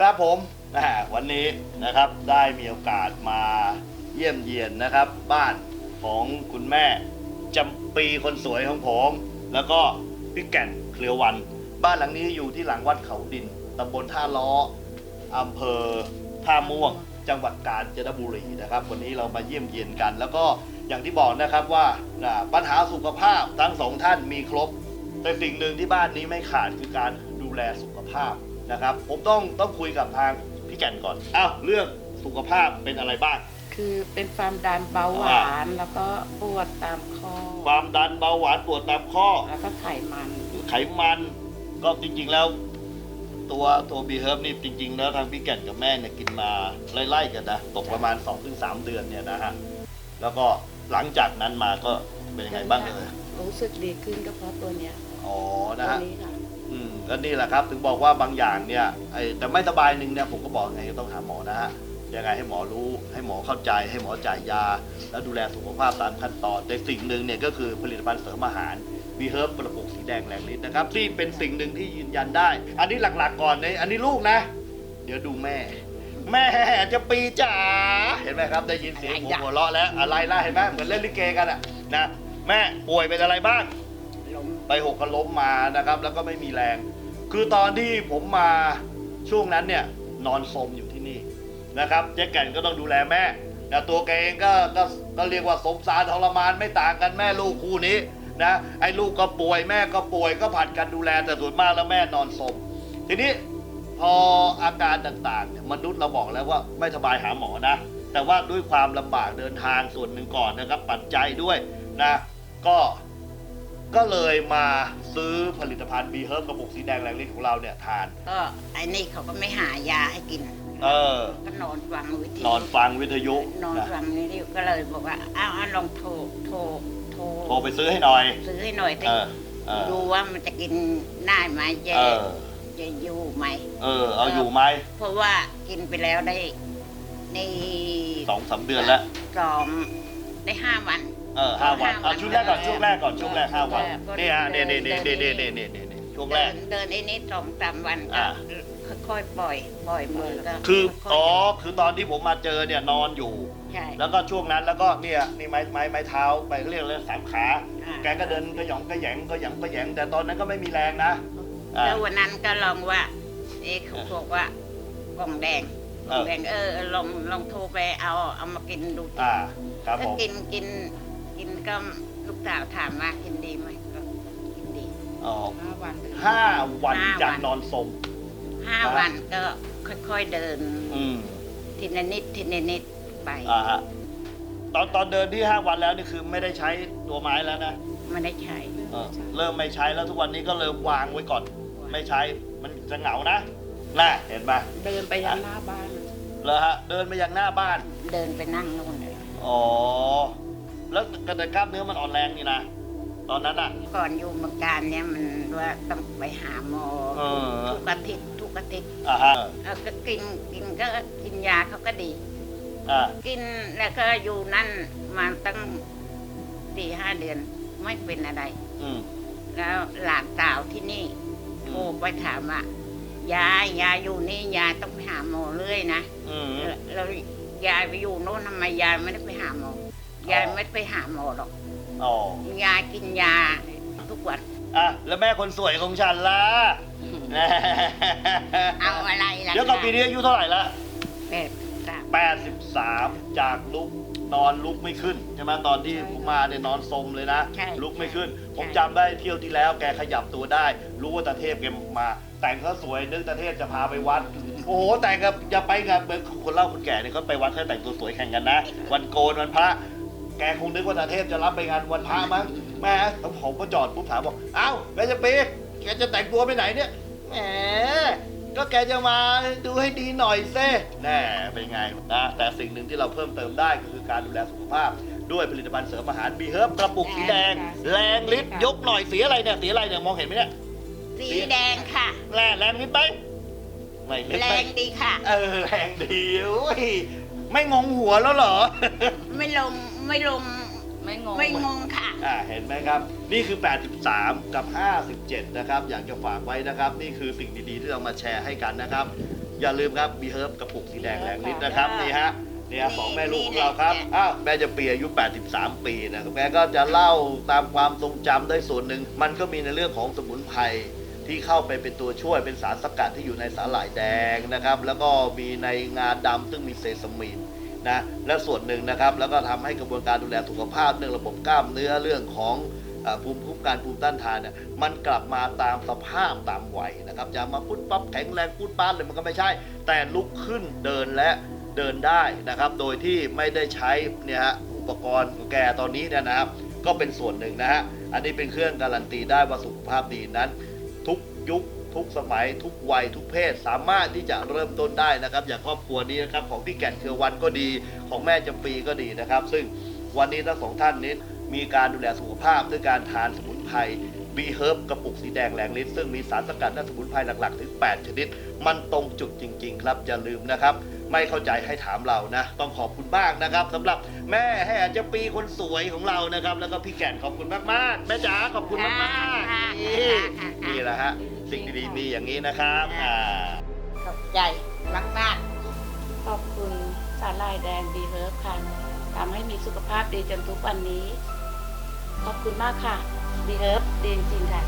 ครับผมวันนี้นะครับได้มีโอกาสมาเยี่ยมเยียนนะครับ บ้านของคุณแม่จำปีคนสวยของผม แล้วก็พี่แก่นเครือวัน บ้านหลังนี้อยู่ที่หลังวัดเขาดินตำบลท่าล้ออำเภอท่าม่วง จังหวัดกาญจนบุรีนะครับ วันนี้เรามาเยี่ยมเยียนกัน แล้วก็อย่างที่บอกนะครับว่าปัญหาสุขภาพทั้งสองท่านมีครบ แต่สิ่งหนึ่งที่บ้านนี้ไม่ขาดคือการดูแลสุขภาพ นะครับ ผมต้องต้องคุยกับทางพี่แก่นก่อนอ้าวเรื่องสุขภาพเป็นอะไรบ้าง คือเป็นความดันเบาหวาน แล้วก็ปวดตามข้อ ความดันเบาหวานปวดตามข้อ แล้วก็ไขมันไขมันก็จริงๆแล้ว ตัวตัวบีเฮิร์บนี่จริง ๆ แล้วทางพี่แก่นกับแม่เนี่ยกินมาไล่ๆกันนะตกประมาณ2-3เดือนเนี่ยนะฮะแล้วก็หลังจากนั้นมาก็เป็นยังไงบ้างเอ่ยรู้สึกดีขึ้นก็เพราะตัวเนี้ยอ๋อตันะวฮะนี้ค่ะ อืมก็นี่แหละครับ ถึงบอกว่าบางอย่างเนี่ยไอแต่ไม่สบายหนึ่งเนี่ยผมก็บอกไงก็ต้องหาหมอนะฮะยังไงให้หมอรู้ให้หมอเข้าใจ ให้หมอจ่ายยา แล้วดูแลสุขภาพตามขั้นตอนแต่สิ่งหนึ่งเนี่ยก็คือผลิตภัณฑ์เสริมอาหารบีเฮิร์บกระปุกสีแดงแรงฤทธิ์นะครับที่เป็นสิ่งหนึ่งที่ยืนยันได้ อันนี้หลักๆก่อนในอันนี้ลูกนะ เดี๋ยวดูแม่ แม่จะปีจ๋าเห็นไหมครับได้ยินเสียงผมหัวเราะแล้วอะไรล่ะเห็นไหมเหมือนเล่นลิเกกันอะนะแม่ป่วยเป็นอะไรบ้าง ไปหกก็ล้มมานะครับ แล้วก็ไม่มีแรง คือตอนที่ผมมาช่วงนั้นเนี่ยนอนสมอยู่ที่นี่นะครับเจ๊แก่นก็ต้องดูแลแม่นะตัวแกเองก็ก็ก็เรียกว่าสมสารทรมานไม่ต่างกันแม่ลูกคู่นี้นะไอ้ลูกก็ป่วยแม่ก็ป่วยก็ผัดกันดูแลแต่ส่วนมากแล้วแม่นอนสมทีนี้พออาการต่างๆเนี่ยมนุษย์เราบอกแล้วว่าไม่สบายหาหมอนะ แต่ว่าด้วยความลำบากเดินทางส่วนหนึ่งก่อนนะครับปัจจัยด้วยนะก็ ก็เลยมาซื้อผลิตภัณฑ์บีเฮิร์บกระปุกสีแดงแรงฤทธิ์ของเราเนี่ยทาน ก็ไอ้นี่เขาก็ไม่หายาให้กินเออ ก็นอนฟังวิทยุนอนฟังวิทยุนอนนะฟังวิทยุก็เลยบอกว่าอ้าวอ้าวลองโทรโทรโทรโทรไปซื้อให้หน่อย ซื้อให้หน่อยสิเออ เออ ดูว่ามันจะกินได้ไหมจะเออ จะอยู่ไหม เออ เอาอยู่ไหมเพราะว่ากินไปแล้วได้ในสองสามเดือนแล้ว สองได้ห้าวัน เออห้าวันห้าวันเอาช่วงแรกก่อนช่วงแรกก่อนช่วงแรกห้าวันก็นี่ฮะเดินี่นนี่เดินี่นนี่นี่นี่นี่ช่วงแรเดิก นเดินไอ้นี่สองสามวันก็อ่า ค่อยๆปล่อยปล่อยมือก็คือค่ยๆอ๋อคือตอนที่ผมมาเจอเนี่ยนอนอยู่ ใช่ แล้วก็ช่วงนั้นแล้วก็เนี่ยนี่ไม้ไม้ไม้เท้าไปเรียกเลยสามขา อ่า แกก็เดินกระหย่องกระแหยงกระหย่องกระแหยง แต่ตอนนั้นก็ไม่มีแรงนะอ่า แล้ววันนั้นก็ลองว่า เอ๊ะเขาบอกว่ากล่องแดงกล่องแดงเออลองลองโทรไปเอาเอามากินดูอ่าครับถ้าผมกินกิน กินก็ลูกสาวถามว่ากินดีไหมก็กินดีอ๋อห้าวันห้าวันห้าวันจากนอนสมห้าครับวันก็ค่อยๆเดิน อืมทีละนิดทีละนิดไปอ่าฮะตอนตอนเดินที่ห้าวันแล้วนี่คือไม่ได้ใช้ตัวไม้แล้วนะไม่ได้ใช้เออเริ่มไม่ใช้แล้วทุกวันนี้ก็เริ่มวางไว้ก่อน ไม่ใช้มันจะเหงานะน่าเห็นปะเดินไปยังหน้าบ้านแล้วฮะเดินไปยังหน้าบ้าน เดินไปนั่งนู่นเลยอ๋อ แล้วกระดูกกล้ามเนื้อมันอ่อนแรงนี่นะตอนนั้นอะ ก่อนอยู่เมืองการเนี่ยมันว่าต้องไปหาหมอเออ ทุกอาทิตย์ทุกอาทิตย์อ่าฮะเออก็กินกินก็กินยาเขาก็ดี อ่ากินแล้วก็อยู่นั่นมาตั้งสี่ห้าเดือนไม่เป็นอะไร อืม แล้วหลานสาวที่นี่อืโทรมไปถามว่ายายยายอยู่นี่ยายต้องไปหาหมอเรื่อยนะอืมแล้วแล้วยายไปอยู่โน่นทำไมยายไม่ได้ไปหาหมอ ยายไม่ได้ไปหาหมอหรอกอ๋อยายกินยาทุกวันอะแล้วแม่คนสวยของฉันล่ะ เอาอะไรล่ะเดี๋ยวก่อนปีนี้อายุเท่าไหร่ละแปดสาม83จากลุกนอนลุกไม่ขึ้นใช่ไหมตอนที่ผมมาเนี่ยนอนสมเลยนะใช่ลุกไม่ขึ้น ผมใช่จำได้เที่ยวที่แล้วแกขยับตัวได้ รู้ว่าตาเทพแกมา แต่งเขาสวยนึกตาเทพจะพาไปวัด โอ้โหแต่งกับจะไปงานเหมือนคนเล่าคนแก่เนี่ยเขาไปวัดแค่แต่งตัวสวยแข่งกันนะ วันโกนวันพระ แกคงนึกว่าตาเทพจะรับไปงานวันพระมั้งแม่แล้วผมก็จอดปุ๊บถามบอกเอ้าแม่จะปีแกจะแต่งตัวไปไหนเนี่ยแหมก็แกจะมาดูให้ดีหน่อยเซ่แน่เป็นไงนะแต่สิ่งหนึ่งที่เราเพิ่มเติมได้ก็คือการดูแลสุขภาพ ด้วยผลิตภัณฑ์เสริมอาหารบีเฮิร์บกระปุกสีแดง แรงฤทธิ์ยกหน่อยสีอะไรเนี่ยสีอะไรเนี่ยมองเห็นไหมเนี่ยสีแดงค่ะ แรงแรงฤทธิ์ไหมไม่ฤทธิ์แรไหมงดีค่ะ เออแรงดีโอ้ยไม่งงหัวแล้วเหรอ ไม่ลง ไม่ลงไม่งงไม่งงค่ะ อ่าเห็นไหมครับ นี่คือ 83 กับ 57 นะครับ อยากจะฝากไว้นะครับ นี่คือสิ่งดีๆ ที่เรามาแชร์ให้กันนะครับ อย่าลืมครับบีเฮิร์บกระปุกสีแดงแรงฤทธิ์นะครับค่ะนี่ฮะนี่ฮะนี่สองแม่ลูกของนี่เราครับเนี่ยอ้าวแม่จะปีอายุ 83 ปีนะครับแม่ก็จะเล่าตามความทรงจำได้ส่วนหนึ่ง มันก็มีในเรื่องของสมุนไพรที่เข้าไปเป็นตัวช่วยเป็นสารสกัดที่อยู่ในสาหร่ายแดงนะครับ แล้วก็มีในงาดำซึ่งมีเซซามีน นะและส่วนหนึ่งนะครับแล้วก็ทำให้กระบวนการดูแลสุขภาพเรื่องระบบกล้ามเนื้อเรื่องของภูมิคุ้มกันภูมิต้านทานเนี่ยมันกลับมาตามสภาพตามวัยนะครับจะมาพุดปั๊บแข็งแรงพูดป้านเลยมันก็ไม่ใช่ แต่ลุกขึ้นเดินและเดินได้นะครับ โดยที่ไม่ได้ใช้เนี่ยฮะอุปกรณ์แกตอนนี้เนี่ยนะครับ ก็เป็นส่วนหนึ่งนะฮะอันนี้เป็นเครื่องการันตีได้ว่าสุขภาพดีนั้น ทุกยุค ทุกสมัยทุกวัยทุกเพศ สามารถที่จะเริ่มต้นได้นะครับ อย่างครอบครัวนี้นะครับของพี่แก่นเครือวันก็ดี ของแม่จำปีก็ดีนะครับ ซึ่งวันนี้ทั้งสองท่านนี้มีการดูแลสุขภาพด้วยการทานสมุนไพรบีเฮิร์บกระปุกสีแดงแรงฤทธิ์ซึ่งมีสารสกัดและสมุนไพรหลักๆ ถึง 8 ชนิด มันตรงจุดจริง ๆ ครับ อย่าลืมนะครับ ไม่เข้าใจให้ถามเรานะ ต้องขอบคุณมากนะครับสำหรับแม่ให้อาจจะปีคนสวยของเรานะครับ แล้วก็พี่แก่นขอบคุณมากๆ แม่จ๋าขอบคุณมากค่ะๆนี่ค่ะนี่ แหละฮะสิ่งดีๆมีอย่างนี้นะครับอ่าขอบใจมากขอบคุณสาหร่ายแดงบีเฮิร์บค่ะทำให้มีสุขภาพดีจนทุกวันนี้ ขอบคุณมากค่ะบีเฮิร์บดีจริงๆค่ะ